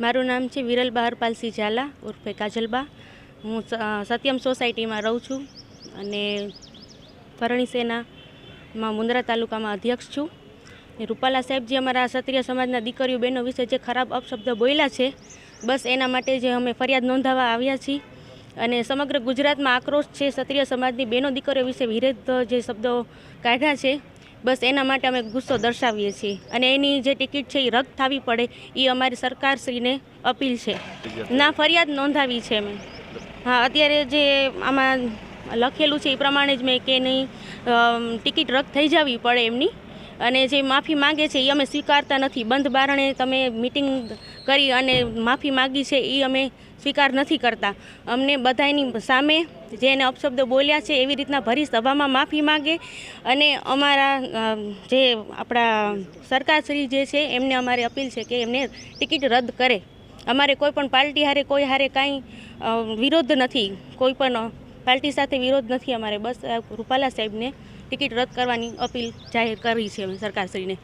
મારું નામ છે વિરલ બહારપાલસિંહ ઝાલા, ઉર્ફે કાજલબા. હું સત્યમ સોસાયટીમાં રહું છું અને ફરણી સેનામાં મુંદ્રા તાલુકામાં અધ્યક્ષ છું. રૂપાલા સાહેબ જે અમારા ક્ષત્રિય સમાજના દીકરીઓ બહેનો વિશે જે ખરાબ અપશબ્દ બોલ્યા છે, બસ એના માટે જે અમે ફરિયાદ નોંધાવવા આવ્યા છીએ. અને સમગ્ર ગુજરાતમાં આક્રોશ છે ક્ષત્રિય સમાજની બહેનો દીકરીઓ વિશે વિરુદ્ધ જે શબ્દો કાઢ્યા છે બસ એના માટે અમે ગુસ્સો દર્શાવીએ છીએ. અને એની જે ટિકિટ છે એ રદ થવી પડે, એ અમારી સરકારશ્રીને અપીલ છે. ના, ફરિયાદ નોંધાવી છે મેં હા, અત્યારે જે આમાં લખેલું છે એ પ્રમાણે જ મેં કે નહીં ટિકિટ રદ થઈ જવી પડે એમની. અને જે માફી માંગે છે એ અમે સ્વીકારતા નથી. બંધ બારણે તમે મિટિંગ કરી અને માફી માગી છે એ અમે સ્વીકાર નથી કરતા. અમને બધાની સામે જે એને અપશબ્દો બોલ્યા છે, એવી રીતના ભરી સભામાં માફી માગે અને અમારા જે આપણા સરકારશ્રી જે છે, એમને અમારી અપીલ છે કે એમને ટિકિટ રદ કરે. અમારે કોઈ પણ પાર્ટી હારે, કોઈ હારે કાંઈ વિરોધ નથી. કોઈ પણ પાર્ટી સાથે વિરોધ નથી અમારે. બસ રૂપાલા સાહેબને ટિકિટ રદ કરવાની અપીલ જાહેર કરી છે સરકારશ્રીને.